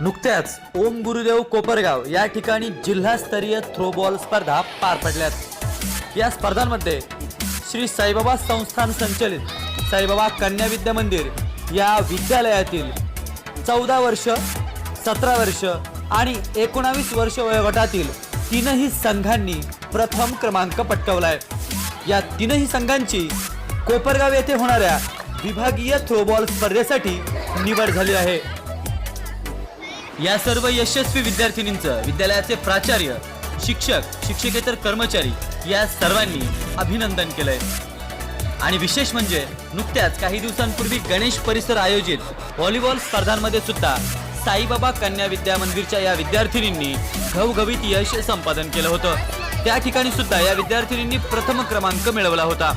नुकत्याच ओम गुरुदेव कोपरगाव या ठिकाणी जिल्हास्तरीय थ्रोबॉल स्पर्धा पार पडल्यात. या स्पर्धांमध्ये श्री साईबाबा संस्थान संचलित साईबाबा कन्या विद्या मंदिर या विद्यालयातील चौदा वर्ष सतरा वर्ष आणि एकोणावीस वर्ष वयोगटातील तीनही संघांनी प्रथम क्रमांक पटकावलाय. या तीनही संघांची कोपरगाव येथे होणाऱ्या विभागीय थ्रोबॉल स्पर्धेसाठी निवड झाली आहे. या सर्व यशस्वी विद्यार्थिनींचं विद्यालयाचे प्राचार्य शिक्षक शिक्षकेतर कर्मचारी या सर्वांनी अभिनंदन केलंय. आणि विशेष म्हणजे नुकत्याच काही दिवसांपूर्वी गणेश परिसर आयोजित व्हॉलीबॉल स्पर्धांमध्ये सुद्धा साईबाबा कन्या विद्या मंदिरच्या या विद्यार्थिनींनी घवघवीत यश संपादन केलं होतं. त्या ठिकाणी सुद्धा या विद्यार्थिनींनी प्रथम क्रमांक मिळवला होता.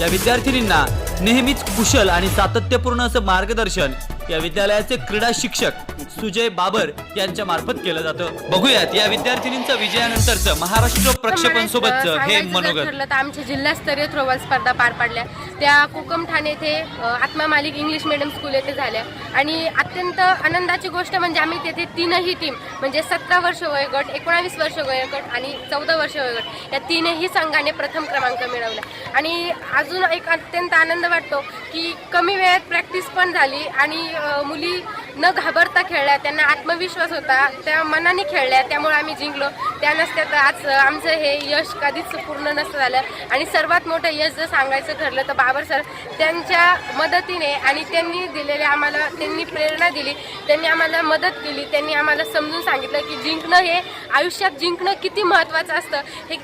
या विद्यार्थिनींना नेहमीच कुशल आणि सातत्यपूर्ण असं मार्गदर्शन या विद्यालयाचे क्रीडा शिक्षक सुजय बाबर यांच्या मार्फत केलं जातं. बघूयात या विद्यार्थिनींचं विजयानंतरचं महाराष्ट्र प्रक्षेपण सोबतचं हे मनोगत. तर आमच्या जिल्हास्तरीय थ्रोबॉल स्पर्धा पार पाडल्या. त्या कोकम ठाणे येथे आत्मा मालिक इंग्लिश मिडियम स्कूल येथे झाल्या. आणि अत्यंत आनंदाची गोष्ट म्हणजे आम्ही तेथे तीनही टीम म्हणजे सतरा वर्ष वयोगट एकोणावीस वर्ष वयोगट आणि चौदा वर्ष वयोगट या तीनही संघाने प्रथम क्रमांक मिळवला. आणि अजून एक अत्यंत आनंद वाटतो की कमी वेळात प्रॅक्टिस पण झाली आणि मुली न घाबरता खेळल्या त्यांना आत्मविश्वास होता त्या मनाने खेळल्या त्यामुळे आम्ही जिंकलो. त्या नसत्यात आज आमचं हे यश कधीच पूर्ण नसतं झालं. आणि सर्वात मोठं यश जर सांगायचं ठरलं तर बाबर सर त्यांच्या मदतीने आणि त्यांनी दिलेले आम्हाला त्यांनी प्रेरणा दिली. त्यांनी आम्हाला मदत केली. त्यांनी आम्हाला समजून सांगितलं की जिंकणं हे आयुष्यात जिंकणं किती महत्त्वाचं असतं. हे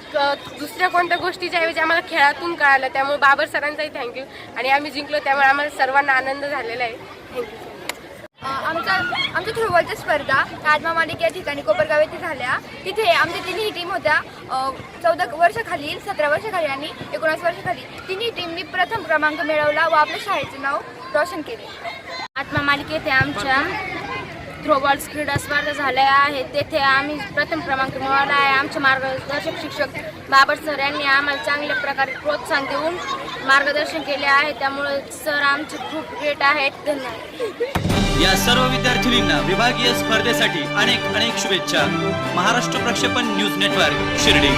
दुसऱ्या कोणत्या गोष्टीच्या ऐवजी आम्हाला खेळातून कळालं. त्यामुळे बाबर सरांचाही थँक्यू आणि आम्ही जिंकलो त्यामुळे आम्हाला सर्वांना आनंद झालेला आहे. थँक्यू तर आमच्या थ्रोबॉलच्या स्पर्धा आत्मा मालिक या ठिकाणी कोपरगाव येथे झाल्या. तिथे आमच्या तिन्ही टीम होत्या. चौदा वर्षाखालील सतरा वर्षाखाली आणि एकोणीस वर्षाखाली तिन्ही टीमनी प्रथम क्रमांक मिळवला व आपल्या शाळेचे नाव रोशन केले. आत्मा मालिकेत आमच्या थ्रोबॉल्स क्रीडा स्पर्धा झाल्या आहेत. तेथे आम्ही प्रथम क्रमांक मिळवला आहे. आमचे मार्गदर्शक शिक्षक बाबर सर यांनी आम्हाला चांगल्या प्रकारे प्रोत्साहन देऊन मार्गदर्शन केले आहे. त्यामुळे सर आमचे खूप ग्रेट आहेत. धन्यवाद. या सर्व विद्यार्थिनींना विभागीय स्पर्धेसाठी अनेक अनेक शुभेच्छा. महाराष्ट्र प्रक्षेपण न्यूज नेटवर्क शिर्डी.